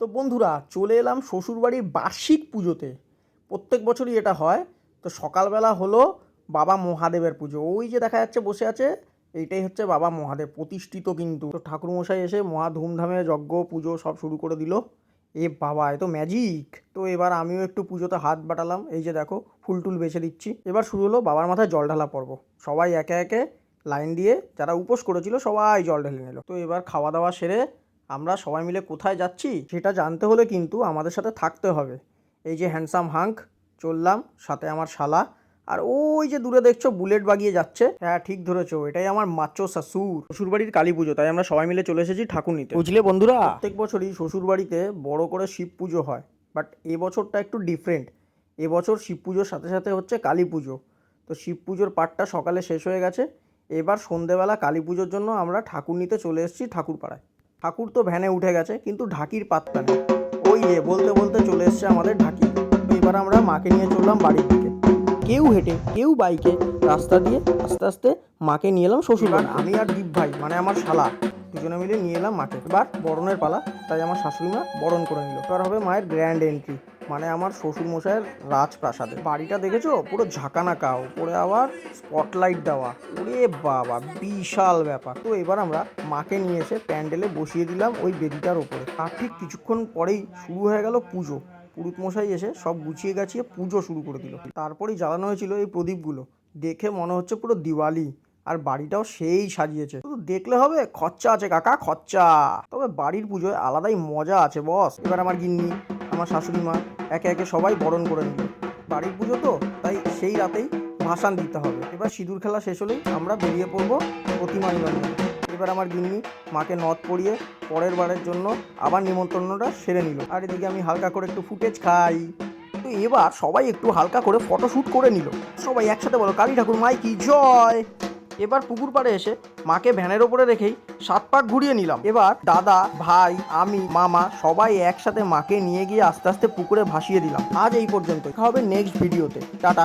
তো বন্ধুরা, চলে এলাম শ্বশুরবাড়ির বার্ষিক পুজোতে। প্রত্যেক বছরই এটা হয়। তো সকালবেলা হলো বাবা মহাদেবের পুজো। ওই যে দেখা যাচ্ছে বসে আছে, এইটাই হচ্ছে বাবা মহাদেব। প্রতিষ্ঠিত কিন্তু। তো ঠাকুরমশাই এসে মহা ধুমধামে যজ্ঞ, পুজো সব শুরু করে দিল। এ বাবা, এ তো ম্যাজিক তো এবার আমিও একটু পুজোতে হাত বাটালাম। এই যে দেখো, ফুল টুল বেছে দিচ্ছি। এবার শুরু হলো বাবার মাথায় জল ঢালা পর্ব। সবাই একে একে লাইন দিয়ে, যারা উপোস করেছিল, সবাই জল ঢেলে নিল। তো এবার খাওয়া দাওয়া সেরে আমরা সবাই মিলে কোথায় যাচ্ছি সেটা জানতে হলে কিন্তু আমাদের সাথে থাকতে হবে। এই যে হ্যান্ডসাম হাঙ্ক চললাম সাথে আমার শালা। আর ওই যে দূরে দেখছ বুলেট বাগিয়ে যাচ্ছে। হ্যাঁ ঠিক ধরেছো এটাই আমার মাচ্চো শাশুর। শ্বশুরবাড়ির কালী পুজো তাই আমরা সবাই মিলে চলে এসেছি ঠাকুর নিতে বুঝলে বন্ধুরা? প্রত্যেক বছরই শ্বশুরবাড়িতে বড় করে শিব পুজো হয় বাট এ বছরটা একটু ডিফারেন্ট এবছর শিব পুজোর সাথে সাথে হচ্ছে কালী পুজো। তো শিব পুজোর পাঠটা সকালে শেষ হয়ে গেছে। এবার সন্ধেবেলা কালী পুজোর জন্য আমরা ঠাকুর নিতে চলে এসেছি ঠাকুরপাড়ায়। ঠাকুর তো ভ্যানে উঠে গেছে, কিন্তু ঢাকির পাত্তা নেই। ওই যে, বলতে বলতে চলে এসছে আমাদের ঢাকি। এবার আমরা মাকে নিয়ে চললাম বাড়ির দিকে। কেউ হেঁটে, কেউ বাইকে রাস্তা দিয়ে আস্তে আস্তে মাকে নিয়ে এলাম শ্বশুর আমি আর দীপ ভাই মানে আমার শালা, দুজনে মিলে নিয়ে এলাম মাকে। এবার বরণের পালা, তাই আমার শাশুড়ি মা বরণ করে নিল। এবার হবে মায়ের গ্র্যান্ড এন্ট্রি মানে আমার শ্বশুর মশাইয়ের রাজপ্রাসাদে। বাড়িটা দেখেছ? পুরো ঝাঁকানাকা, উপরে আবার স্পটলাইট দেওয়া। ওরে বাবা, বিশাল ব্যাপার। তো এবার আমরা মাকে নিয়ে এসে প্যান্ডেলে বসিয়ে দিলাম ওই বেদিটার ওপরে তার ঠিক কিছুক্ষণ পরেই শুরু হয়ে গেল পুজো। পুরুত মশাই এসে সব গুছিয়ে গাছিয়ে পুজো শুরু করে দিল। তারপরেই জ্বালানো হয়েছিল এই প্রদীপগুলো। দেখে মনে হচ্ছে পুরো দিওয়ালি। আর বাড়িটাও সেই সাজিয়েছে। শুধু দেখলে হবে, খরচা আছে কাকা, খরচা। তবে বাড়ির পুজোয় আলাদাই মজা আছে বস। এবার আমার গিন্নি। আমার শাশুড়ি মা একে একে সবাই বরণ করে নিল। বাড়ির পুজো তো, তাই সেই রাতেই ভাসান দিতে হবে। এবার সিঁদুর খেলা শেষ হলেই আমরা বেরিয়ে পড়ব প্রতিমা এবার আমার গিন্নি মাকে নথ পরিয়ে পরের বারের জন্য আবার নিমন্ত্রণটা সেরে নিল। আর এদিকে আমি হালকা করে একটু ফুটেজ খাই। তো এবার সবাই একটু হালকা করে ফটোশ্যুট করে নিল। সবাই একসাথে বলো, কালী ঠাকুর মাই কি জয়? এবার পুকুর পাড়ে এসে মাকে ভ্যানের ওপরে রেখেই সাত পাক ঘুরিয়ে নিলাম। এবার দাদা, ভাই, আমি, মামা সবাই একসাথে মাকে নিয়ে গিয়ে আস্তে আস্তে পুকুরে ভাসিয়ে দিলাম। আজ এই পর্যন্ত হবে নেক্সট ভিডিওতে টাটা।